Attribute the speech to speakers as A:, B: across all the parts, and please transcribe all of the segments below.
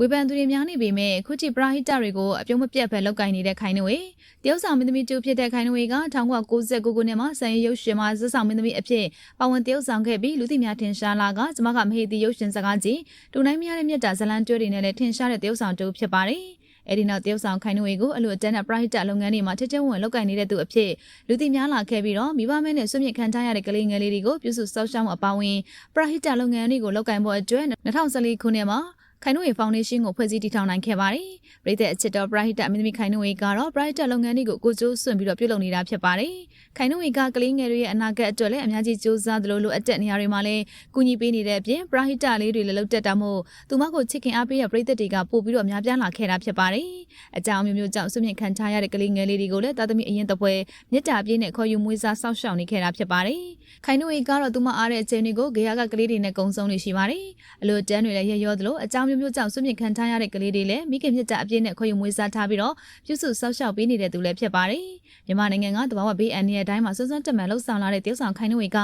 A: ဝေဖန်သူတွေများနေပေမဲ့ခုချီပရာဟိတတွေကိုအပြုံးမပြတ်ပဲလောက်ကင်နေတဲ့ခိုင်နဝေတရုတ်ဆောင်မင်းသမီးတူဖြစ်တဲ့ခိုင်နဝေက1969ခုနှစ်မှာဆန်ရည်ရုပ်ရှင်မှာဇက်ဆောင်မင်းသမီးအဖြစ်ပါဝင်တရုတ်ဆောင်ခဲ့ပြီးလူသိများထင်ရှားလာကကျမကမဟေတီရုပ်ရှင်စကားကြီးတူနိုင်မရတဲ့မြတ်တာဇလန်တွဲတွေနဲ့လည်းထင်ရှားတဲ့တရုတ်ဆောင်တူဖြစ်ပါတယ်အဲ့ဒီနောက်တရုတ်ဆောင်ခိုင်နဝေကိုအလိုအတန်းနဲ့ပရာဟိတလုပ်ငန်းတွေမှာချက်ချင်းဝင်လောက်ကင်နေတဲ့သူအဖြစ်လူသိများလာခဲ့ပြီးတော့မိဘမဲနဲ့ဆွမြင့်ခံထားရတဲ့ကလေးငယ်လေးတွေကိုပြုစုစောင့်ရှောက်မှုအပါအဝင်ပရာဟိတလုပ်ငန်းတွေကိုလုပ်ကင်ဖို့အတွက်2014ခုနှစ်မှာ ခိုင်နဝေဖောင်ဒေးရှင်းကိုဖွဲ့စည်းတည်ထောင်နိုင်ခဲ့ပါတယ်။ပြည်သက်အချစ်တော်ပရာဟိတအမင်းသမီးခိုင်နဝေကတော့ပရာဟိတလုပ်ငန်းတွေကိုကိုကျိုးစွန့်ပြီးတော့ပြုလုပ်နေတာဖြစ်ပါတယ်။ခိုင်နဝေကကလေးငယ်တွေရဲ့အနာဂတ်အတွက်လည်းအများကြီးစူးစမ်းသလိုလိုအပ်တဲ့နေရာတွေမှာလည်းကူညီပေးနေတဲ့အပြင်ပရာဟိတလေးတွေလည်းလုပ်တတ်တာမို့သူမကိုချစ်ခင်အားပေးတဲ့ပြည်သက်တွေကပို့ပြီးတော့များပြားလာခဲ့တာဖြစ်ပါတယ်။အကြောင်းမျိုးမျိုးကြောင့်ဆွမြင့်ခံထားရတဲ့ကလေးငယ်လေးတွေကိုလည်းတာသမီအရင်တပွဲမြစ်တာပြည့်နဲ့ခေါ်ယူမွေးစားစောင့်ရှောက်နေခဲ့တာဖြစ်ပါတယ်။ခိုင်နဝေကတော့သူမအားတဲ့အချိန်တွေကိုဂေယကကလေးတွေနဲ့ကုံဆုံးနေရှိပါတယ်။အလိုတန်းတွေလည်းရရောသလိုအကြောင်းမျိုးမျိုးကြောင့်ဆွမြင့်ခံထားရတဲ့ကလေးတွေလည်းမိခင်မြစ်တာအပြည့်နဲ့ခေါ်ယူမွေးစားထားပြီးတော့ပြုစုစောင့်ရှောက်ပေးနေတဲ့သူလည်းဖြစ်ပါတယ်။မြန်မာနိုင်ငံကတဘာဝဘေးအန်ရဲ့အတိုင်းမှာစွန်းစွန်းတက်မှန်လှုပ်ဆောင်လာတဲ့တရုတ်ဆောင်ခိုင်နဝေက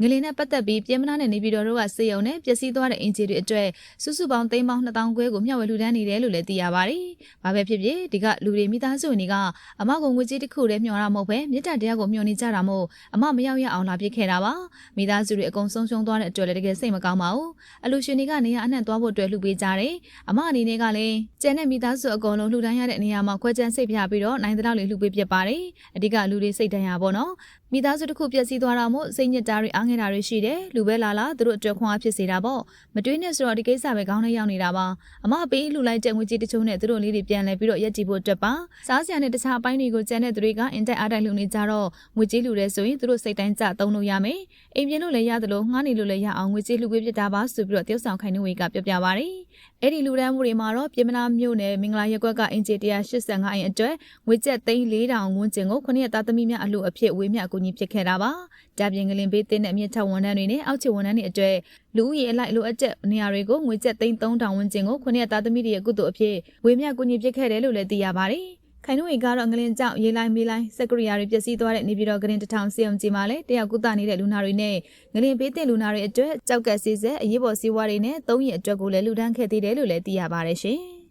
A: ငလင်နဲ့ပတ်သက်ပြီးပြင်းမနာနဲ့နေပြည်တော်တို့ကစေယုံနဲ့ပျက်စီးသွားတဲ့အင်ဂျီတွေအတွက်စုစုပေါင်းသိန်းပေါင်း2000ခွဲကိုမျှဝေလှူဒန်းနေတယ်လို့လည်းသိရပါတယ်။ဘာပဲဖြစ်ဖြစ်ဒီကလူတွေမိသားစုဝင်တွေက အမကုံငွေကြေးတစ်ခုတည်းမျှော်တာမဟုတ်ပဲမြစ်တာတရားကိုမျှော်နေကြတာမို့အမမရောက်ရအောင်လာပြစ်ခဲ့တာပါ။မိသားစုတွေအကုန်ဆုံးရှုံးသွားတဲ့အတွက်လည်းတကယ်စိတ်မကောင်းပါဘူး။အလူရှင်တွေကနေရအနှံ့သွားဖို့အတွက်လှူပေးကြတယ်။အမအနေနဲ့ကလည်းကျန်တဲ့မိသားစုအကုန်လုံးလှူဒန်းရတဲ့နေရာမှာခွဲချမ်းစိတ်ပြပြီးတော့နိုင်တဲ့လောက်လေးလှူပေးပြပါတယ်။အဓိကလူတွေစိတ်တန်ရပါတော့။မိသားစုတစ်ခုပျက်စီးသွားတာမို့စိတ်ညစ်တာတွေအားငယ်တာတွေရှိတယ်။လူပဲလာလာသူတို့အတွက်ခွန်အားဖြစ်စေတာပေါ့။မတွေးနဲ့ဆိုတော့ဒီကိစ္စပဲကောင်းနေရောက်နေတာပါ။အမပေးလှူလိုက်တဲ့ငွေကြေးတချို့နဲ့သူတို့လေးတွေပြန်လဲပြီးတော့ရက်ကြည့်ဖို့အတွက်ပါ။စားစရာနဲ့တခြားအပိုင်းတွေကိုကျန်တဲ့သူတွေကအင်တက်အားတိုက်လှူနေကြတော့ငွေကြေးလှူတယ်ဆိုရင်သူတို့စိတ်တိုင်းကြသုံးလို့ရမယ်။အိမ်ပြင်လို့လည်းရတယ်လို့ငှားနေလို့လည်းရအောင်ငွေကြေးလှူပေးပြတာပါဆိုပြီးတော့တယောက်ဆောင်ခိုင်နှဝေကပြောပြပါရယ်။အဲ့ဒီလူဒန်းမှုတွေမှာတော့ပြည်မနာမြို့နယ်မင်္ဂလာရက်ကွက်ကအင်ဂျီ185အိမ်အတွက်ငွေကျပ်သိန်း4000ဝန်းကျင်ကိုခုနှစ်သားသမီးများအလို့အဖြစ်ဝေမျှအကူအညီဖြစ်ခဲ့တာပါ။ဒါပြင်ကလင်ဘေးတင်းတဲ့အမြင့်ထက်ဝန်ထမ်းတွေနဲ့အောက်ခြေဝန်ထမ်းတွေအတွက်လူဦးရေအလိုက်လိုအပ်တဲ့နေရာတွေကိုငွေကျပ်သိန်း3000ဝန်းကျင်ကိုခုနှစ်သားသမီးတွေရဲ့ကုသိုလ်အဖြစ်ဝေမျှကူညီဖြစ်ခဲ့တယ်လို့လည်းသိရပါတယ်။ ခိုင်နှုတ်ရီကတော့ငလင်ကြောင့်ရေးလိုက်မေးလိုက်စက်ကရိယာတွေပျက်စီးသွားတဲ့နေပြည်တော်ကရင်တထောင်စီယုံကြီးမှာလည်းတယောက်ကုသနေတဲ့လူနာတွေနဲ့ငလင်ဘေးတင်လူနာတွေအတွက်ကြောက်ကက်စီဆက်အရေးပေါ်စီးပွားတွေနဲ့သုံးရည်အတွက်ကိုလည်းလူဒန်းခဲ့သေးတယ်လို့လည်းသိရပါတယ်ရှင်။